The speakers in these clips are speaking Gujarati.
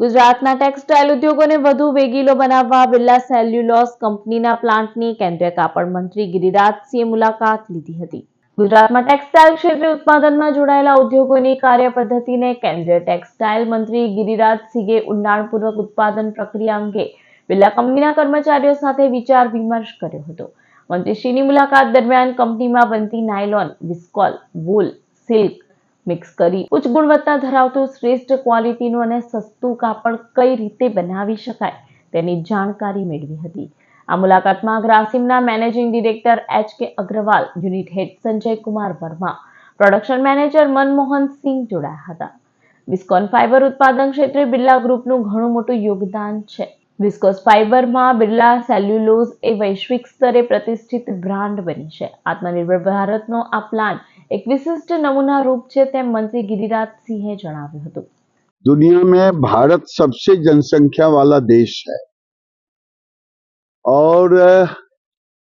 ગુજરાતના ટેક્સટાઇલ ઉદ્યોગોને વધુ વેગીલો બનાવવા બિરલા સેલ્યુલોસ કંપનીના પ્લાન્ટની કેન્દ્રીય કાપડ મંત્રી ગિરિરાજસિંહે મુલાકાત લીધી હતી. ગુજરાતમાં ટેક્સટાઇલ ક્ષેત્રે ઉત્પાદનમાં જોડાયેલા ઉદ્યોગોની કાર્યપદ્ધતિને કેન્દ્રીય ટેક્સટાઇલ મંત્રી ગિરિરાજસિંહે ઊંડાણપૂર્વક ઉત્પાદન પ્રક્રિયા અંગે બિરલા કંપનીના કર્મચારીઓ સાથે વિચાર વિમર્શ કર્યો હતો. મંત્રીશ્રીની મુલાકાત દરમિયાન કંપનીમાં બનતી nylon, viscose, wool, silk mix કરી ઉચ્ચ ગુણવત્તા ધરાવતું શ્રેષ્ઠ ક્વોલિટીનું અને સસ્તું કાપડ કઈ રીતે બનાવી શકાય તેની જાણકારી મેળવી હતી. આ મુલાકાતમાં ગ્રાસિમના managing director H K Agrawal, unit head Sanjay Kumar Verma, production manager Manmohan Singh જોડાયા હતા. વિસ્કોન ફાઇબર ઉત્પાદન ક્ષેત્રે બિરલા ગ્રુપનું ઘણું મોટું યોગદાન છે. વિસ્કોસ ફાઇબરમાં બિરલા સેલ્યુલોઝ એ વૈશ્વિક સ્તરે પ્રતિષ્ઠિત બ્રાન્ડ બની છે. આત્મનિર્ભર ભારતનો આ પ્લાન એક વિશિષ્ટ નમૂના રૂપ છે તેમ મંત્રી ગિરિરાજસિંહે જણાવ્યું હતું दुनिया में भारत सबसे जनसंख्या वाला देश है और अ,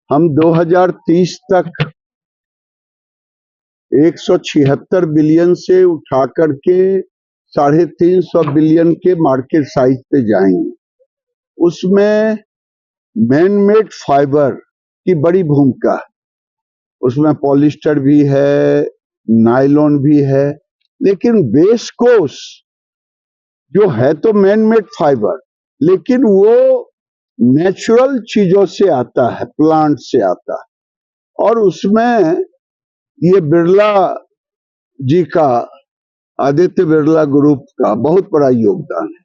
हम 2030 तक 176 बिलियन से उठा करके साढ़े तीन सौ बिलियन के मार्केट साइज पे जाएंगे उसमें मैन मेड फाइबर की बड़ी भूमिका है उसमें पॉलिस्टर भी है नाइलॉन भी है, लेकिन बेस कोस जो है तो मैनमेड फाइबर लेकिन वो नेचुरल चीज़ों से आता है प्लांट से आता है। और उसमें ये बिरला जी का, आदित्य बिरला ग्रुप का बहुत बड़ा योगदान है।